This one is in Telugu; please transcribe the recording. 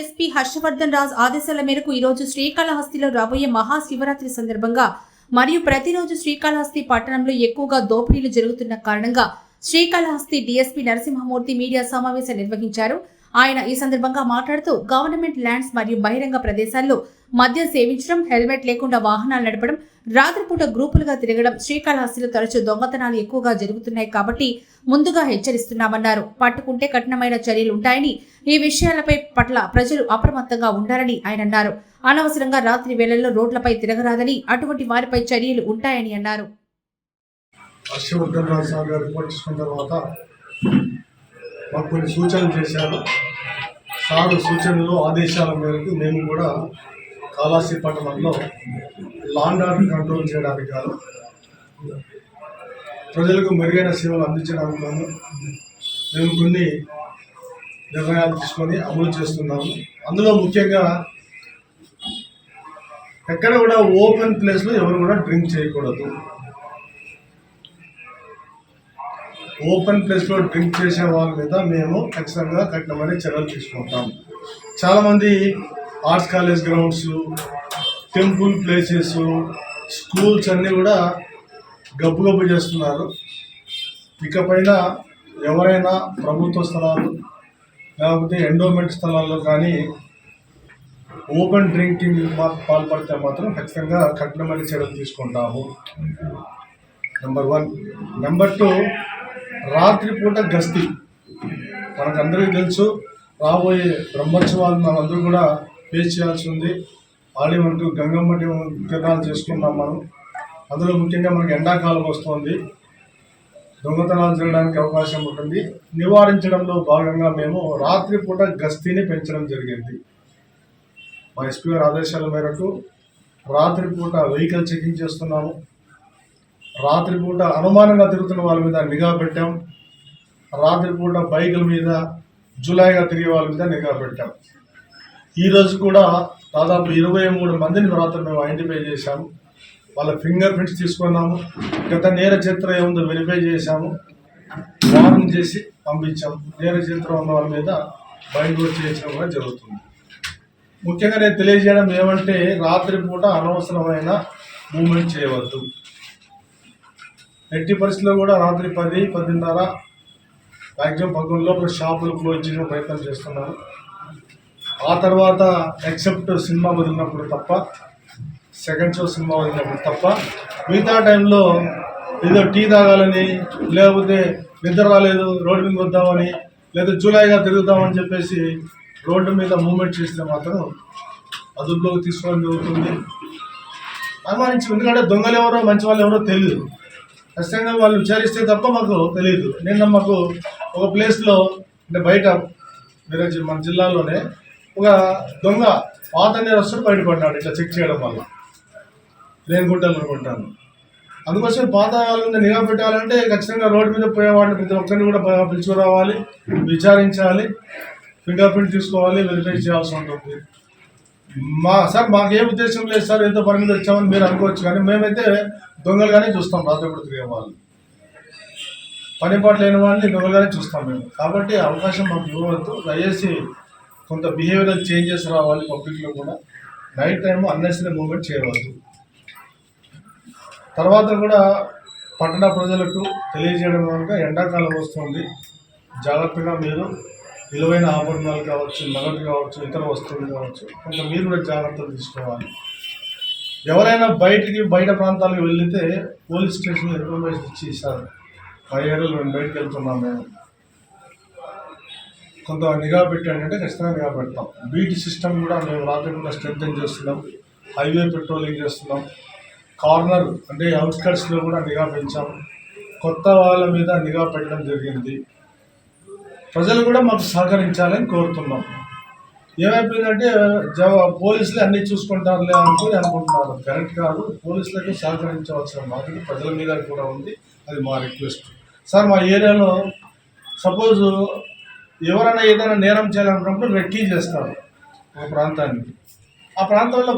ఎస్పీ హర్షవర్ధన్ రాజ్ ఆదేశాల మేరకు ఈరోజు శ్రీకాళహస్తిలో రాబోయే మహాశివరాత్రి సందర్భంగా మరియు ప్రతిరోజు శ్రీకాళహస్తి పట్టణంలో ఎక్కువగా దోపిడీలు జరుగుతున్న కారణంగా శ్రీకాళహస్తి డీఎస్పీ నరసింహమూర్తి మీడియా సమావేశం నిర్వహించారు. ఆయన ఈ సందర్భంగా మాట్లాడుతూ గవర్నమెంట్ ల్యాండ్స్ మరియు బహిరంగ ప్రదేశాల్లో మద్యం సేవించడం హెల్మెట్ లేకుండా వాహనాలు నడపడం రాత్రిపూట గ్రూపులుగా తిరగడం శ్రీకాళహస్తిలో తరచూ దొంగతనాలు ఎక్కువగా జరుగుతున్నాయి కాబట్టి ముందుగా హెచ్చరిస్తున్నామన్నారు. పట్టుకుంటే కఠినమైన చర్యలు ఉంటాయని ఈ విషయాలపై పట్ల ప్రజలు అప్రమత్తంగా ఉండాలని ఆయన అన్నారు. అనవసరంగా రాత్రి వేళల్లో రోడ్లపై తిరగరాదని అటువంటి వారిపై చర్యలు ఉంటాయని అన్నారు. హర్షవర్ధన్ సార్ గారు రిపోర్ట్ తర్వాత మాకు కొన్ని సూచనలు చేశారు. సార్ సూచనలు ఆదేశాల మేరకు మేము కూడా కాలాసి పట్టణంలో లాండ్ ఆర్డర్ కంట్రోల్ చేయడానికి కాదు. ప్రజలకు మెరుగైన సేవలు అందించడానికి కాను మేము కొన్ని నిర్ణయాలు తీసుకొని అమలు చేస్తున్నాము. అందులో ముఖ్యంగా ఎక్కడ కూడా ఓపెన్ ప్లేస్లో ఎవరు కూడా డ్రింక్ చేయకూడదు. ఓపెన్ ప్లేస్లో డ్రింక్ చేసే వాళ్ళ మీద మేము ఖచ్చితంగా కఠినమైన చర్యలు తీసుకుంటాం. చాలామంది arts college grounds temple places schools అన్నీ కూడా గబ్బు గబ్బు చేస్తున్నారు. ఇకపైన ఎవరైనా ప్రభుత్వ స్థలాలు లేకపోతే ఎండోమెంట్ స్థలాల్లో కానీ ఓపెన్ డ్రింకింగ్ పాల్పడితే మాత్రం ఖచ్చితంగా కఠినమైన చర్యలు తీసుకుంటాము. నెంబర్ వన్ నెంబర్ టూ రాత్రిపూట గస్తీ. మనకందరికీ తెలుసు రాబోయే బ్రహ్మోత్సవాలు మనందరూ కూడా ఫేస్ చేయాల్సి ఉంది. ఆడి మనకు గంగమ్మ తిరణాలు చేసుకున్నాం మనం. అందులో ముఖ్యంగా మనకి ఎండాకాలం వస్తుంది. దొంగతనాలు జరగడానికి అవకాశం ఉంటుంది. నివారించడంలో భాగంగా మేము రాత్రిపూట గస్తీని పెంచడం జరిగింది. మా ఎస్పీ గారి ఆదేశాల మేరకు రాత్రిపూట వెహికల్ చెకింగ్ చేస్తున్నాము. రాత్రిపూట అనుమానంగా తిరుగుతున్న వాళ్ళ మీద నిఘా పెట్టాం. రాత్రిపూట బైకుల మీద జులాయిగా తిరిగే వాళ్ళ మీద నిఘా పెట్టాం. ఈరోజు కూడా దాదాపు ఇరవై మూడు మందిని తర్వాత మేము ఐడెంటిఫై చేశాము. వాళ్ళ ఫింగర్ ప్రింట్స్ తీసుకున్నాము. గత నేర చరిత్ర ఏముందో వెరిఫై చేశాము. వారం చేసి పంపించాము. నేర చిత్రం ఉన్న వాళ్ళ మీద బయట కూడా చేయించడం కూడా జరుగుతుంది. ముఖ్యంగా నేను తెలియజేయడం ఏమంటే రాత్రిపూట అనవసరమైన మూమెంట్ చేయవద్దు. ఎట్టి పరిస్థితుల్లో కూడా రాత్రి పది పదిన్నర మ్యాక్సిమం పదకొండు లోపల షాపులు క్లోజ్ చేసిన ప్రయత్నం చేస్తున్నారు ఆ తర్వాత ఎక్సెప్ట్ సినిమా వదిలినప్పుడు తప్ప సెకండ్ షో సినిమా వదిలినప్పుడు తప్ప మిగతా టైంలో ఏదో టీ తాగాలని లేకపోతే నిద్ర రాలేదు రోడ్డు మీద వద్దామని లేదా జూలైగా తిరుగుదామని చెప్పేసి రోడ్డు మీద మూమెంట్ చేస్తే మాత్రం అదుపులోకి తీసుకోవడం జరుగుతుంది. అనుమానించి ఎందుకంటే దొంగలు ఎవరో మంచి వాళ్ళు ఎవరో తెలియదు ఖచ్చితంగా వాళ్ళు విచారిస్తే తప్ప మాకు తెలియదు నిన్న మాకు ఒక ప్లేస్లో అంటే బయట వేరే మన జిల్లాలోనే ఒక దొంగ పాత నేరస్తుడు బయటపడ్డాడు ఇట్లా చెక్ చేయడం వల్ల. రేణిగుంటలు అనుకుంటాను అందుకోసం పాత వాళ్ళని నిఘా పెట్టాలంటే ఖచ్చితంగా రోడ్డు మీద పోయేవాడిని ప్రతి ఒక్కరిని కూడా పిలుచుకురావాలి విచారించాలి ఫింగర్ ప్రింట్ తీసుకోవాలి వెరిఫై చేయాల్సి ఉంటుంది. మా సార్ మాకు ఏ ఉద్దేశం లేదు సార్ ఎంతో పని మీద వచ్చామని మీరు అనుకోవచ్చు కానీ మేమైతే దొంగలుగానే చూస్తాం రాత్రిపూట తిరిగే వాళ్ళు. పని లేని వాళ్ళని దొంగలుగానే చూస్తాం మేము. కాబట్టి అవకాశం మాకు ఇవ్వవద్దు. దయచేసి కొంత బిహేవియరల్ చేంజెస్ రావాలి పబ్లిక్లో కూడా. నైట్ టైం అన్నెసరీ మూవ్మెంట్ చేయవద్దు. తర్వాత కూడా పట్టణ ప్రజలకు తెలియజేయడం కనుక ఎండాకాలం వస్తుంది. జాగ్రత్తగా మీరు విలువైన ఆభరణాలు కావచ్చు నగదు కావచ్చు ఇతర వస్తువులు కావచ్చు కొంత మీరు కూడా జాగ్రత్తలు తీసుకోవాలి. ఎవరైనా బయటికి బయట ప్రాంతాలకు వెళితే పోలీస్ స్టేషన్ ఇన్ఫర్మేషన్ ఇచ్చి ఇస్తారు. ఫైవ్ ఏరియాలో మేము బయటకు వెళ్తున్నాం మేము. కొంత నిఘా పెట్టండి అంటే ఖచ్చితంగా నిఘా పెడతాం. బీట్ సిస్టమ్ కూడా మేము రాకుండా స్ట్రెంగ్ చేస్తున్నాం. హైవే పెట్రోలింగ్ చేస్తున్నాం. కార్నర్ అంటే అవుట్స్కట్స్లో కూడా నిఘా పెంచాం. కొత్త వాళ్ళ మీద నిఘా పెట్టడం జరిగింది. ప్రజలు కూడా మాకు సహకరించాలని కోరుతున్నాం. ఏమైపోయిందంటే పోలీసులు అన్నీ చూసుకుంటారులే అనుకుని అనుకుంటున్నారు. కరెక్ట్ కాదు. పోలీసులకు సహకరించవలసిన బాధ్యత ప్రజల మీద కూడా ఉంది. అది మా రిక్వెస్ట్. సార్ మా ఏరియాలో సపోజ్ ఎవరైనా ఏదైనా నేరం చేయాలనుకున్నప్పుడు రెక్కీ చేస్తారు ఆ ప్రాంతానికి. ఆ ప్రాంతంలో